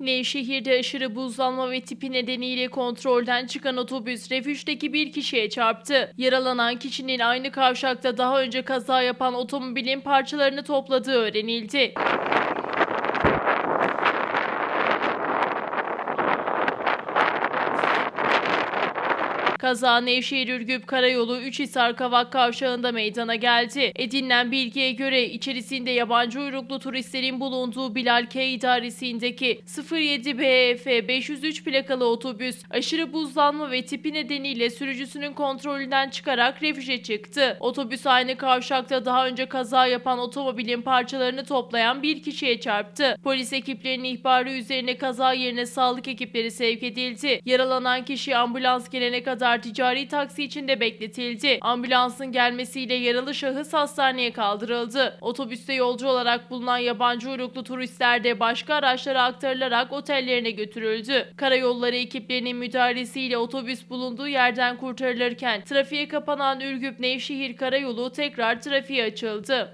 Nevşehir'de aşırı buzlanma ve tipi nedeniyle kontrolden çıkan otobüs refüjdeki bir kişiye çarptı. Yaralanan kişinin aynı kavşakta daha önce kaza yapan otomobilin parçalarını topladığı öğrenildi. Kaza Nevşehir Ürgüp Karayolu Üçhisar Kavak Kavşağı'nda meydana geldi. Edinilen bilgiye göre içerisinde yabancı uyruklu turistlerin bulunduğu Bilal K idaresindeki 07 BF 503 plakalı otobüs aşırı buzlanma ve tipi nedeniyle sürücüsünün kontrolünden çıkarak refüje çıktı. Otobüs aynı kavşakta daha önce kaza yapan otomobilin parçalarını toplayan bir kişiye çarptı. Polis ekiplerinin ihbarı üzerine kaza yerine sağlık ekipleri sevk edildi. Yaralanan kişi ambulans gelene kadar ticari taksi içinde bekletildi. Ambulansın gelmesiyle yaralı şahıs hastaneye kaldırıldı. Otobüste yolcu olarak bulunan yabancı uyruklu turistler de başka araçlara aktarılarak otellerine götürüldü. Karayolları ekiplerinin müdahalesiyle otobüs bulunduğu yerden kurtarılırken trafiğe kapanan Ürgüp Nevşehir Karayolu tekrar trafiğe açıldı.